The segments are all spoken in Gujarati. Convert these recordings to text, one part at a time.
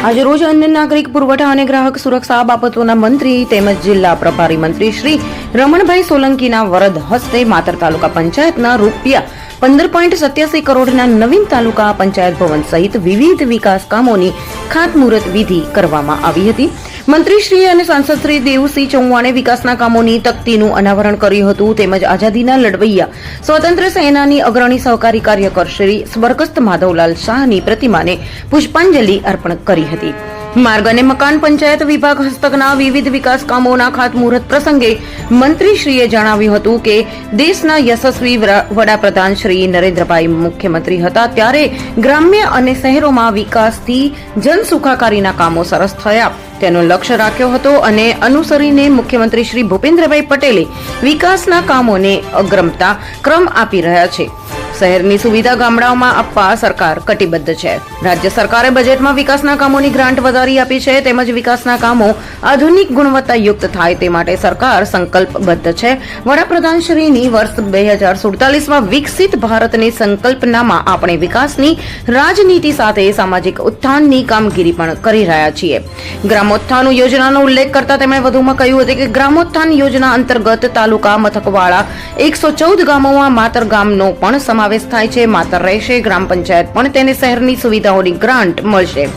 આજે રોજ અન્ય નાગરિક પુરવઠા અને ગ્રાહક સુરક્ષા બાબતોના મંત્રી તેમજ જિલ્લા પ્રભારી મંત્રી શ્રી રમણભાઈ સોલંકીના વરદ હસ્તે માતર તાલુકા પંચાયતના રૂપિયા પંદર પોઈન્ટ સત્યાસી કરોડના નવીન તાલુકા પંચાયત ભવન સહિત વિવિધ વિકાસ કામોની ખાતમુહૂર્ત વિધિ કરવામાં આવી હતી. મંત્રીશ્રી અને સાંસદ શ્રી દેવસિંહ ચૌહાણે વિકાસના કામોની તકતીનું અનાવરણ કર્યું હતું તેમજ આઝાદીના લડવૈયા સ્વતંત્ર સેનાની અગ્રણી સહકારી કાર્યકર શ્રી સ્વર્ગસ્થ માધવલાલ શાહની પ્રતિમાને પુષ્પાંજલિ અર્પણ કરી હતી. માર્ગ અને મકાન પંચાયત વિભાગ હસ્તકના વિવિધ વિકાસ કામોના ખાતમુહૂર્ત પ્રસંગે મંત્રીશ્રીએ જણાવ્યું હતું કે દેશના યશસ્વી વડાપ્રધાન શ્રી નરેન્દ્રભાઈ મુખ્યમંત્રી હતા ત્યારે ગ્રામ્ય અને શહેરોમાં વિકાસથી જનસુખાકારીના કામો સરસ થયા. તેનો લક્ષ્ય રાખ્યો હતો અને અનુસરીને મુખ્યમંત્રી શ્રી ભૂપેન્દ્રભાઈ પટેલે વિકાસના કામોને અગ્રમતા ક્રમ આપી રહ્યા છે. શહેરની સુવિધા ગામડાઓમાં આપવા સરકાર કટિબદ્ધ છે. રાજ્ય સરકારે બજેટમાં વિકાસના કામોની ગ્રાન્ટ વધારી આપી છે, તેમજ વિકાસના કામો આધુનિક ગુણવત્તાયુક્ત થાય તે માટે સરકાર સંકલ્પબદ્ધ છે. વડાપ્રધાન વર્ષ બે હજાર સુડતાલીસમાં વિકસિત ભારતની સંકલ્પનામાં આપણે વિકાસની રાજનીતિ સાથે સામાજિક ઉત્થાનની કામગીરી પણ કરી રહ્યા છીએ. ગ્રામોત્થાન યોજનાનો ઉલ્લેખ કરતા તેમણે વધુમાં કહ્યું હતું કે ગ્રામોત્થાન યોજના અંતર્ગત તાલુકા મથકવાળા એકસો ચૌદ ગામોમાં માતર ગામનો પણ સમાવેશ થાય છે. માતર રહેશે. ગ્રામ પંચાયત પણ તેને શહેરની સુવિધાઓની ગ્રાન્ટ મળશે.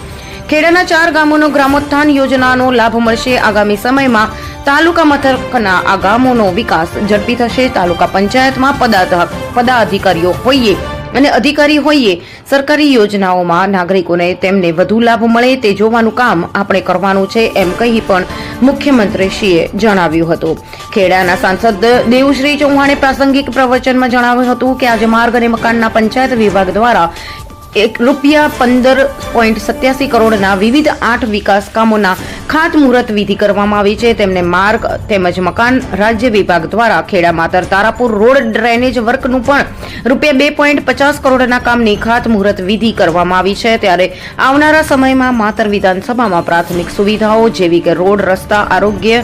ખેડાના ચાર ગામોનો ગ્રામોત્થાન યોજનાનો લાભ મળશે. આગામી સમયમાં તાલુકા મથકના આ ગામોનો વિકાસ ઝડપી થશે. તાલુકા પંચાયતમાં પદાધ- પદાધિકારીઓ હોઈએ અને અધિકારી હોઈએ સરકારી યોજનાઓમાં નાગરિકોને તેમને વધુ લાભ મળે તે જોવાનું કામ આપણે કરવાનું છે એમ કહી પણ મુખ્યમંત્રીશ્રીએ જણાવ્યું હતું. ખેડાના સાંસદ દેવશ્રી ચૌહાણે પ્રાસંગિક પ્રવચનમાં જણાવ્યું હતું કે આજે માર્ગ અને મકાનના પંચાયત વિભાગ દ્વારા એક રૂપિયા પંદર પોઈન્ટ સત્યાસી કરોડના વિવિધ આઠ વિકાસ કામોના ખાતમુહૂર્ત વિધિ કરવામાં આવી છે. તેમને માર્ગ તેમજ મકાન રાજ્ય વિભાગ દ્વારા ખેડા માતર તારાપુર રોડ ડ્રેનેજ વર્કનું પણ રૂપિયા બે પોઈન્ટ પચાસ કરોડના કામની ખાતમુહૂર્ત વિધિ કરવામાં આવી છે. ત્યારે આવનારા સમયમાં માતર વિધાનસભામાં પ્રાથમિક સુવિધાઓ જેવી કે રોડ, રસ્તા, આરોગ્ય,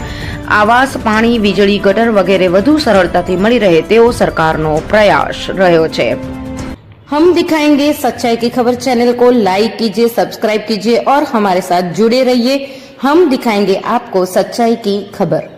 આવાસ, પાણી, વીજળી, ગટર વગેરે વધુ સરળતાથી મળી રહે તેવો સરકારનો પ્રયાસ રહ્યો છે. હમ દિખાએંગે, સચ્ચાઈ કી ખબર ચેનલ કો લાઈક કીજે સબસ્ક્રાઇબ કીજીએ ઓર હમારે સાથ જુડે રહીએ. हम दिखाएंगे आपको सच्चाई की खबर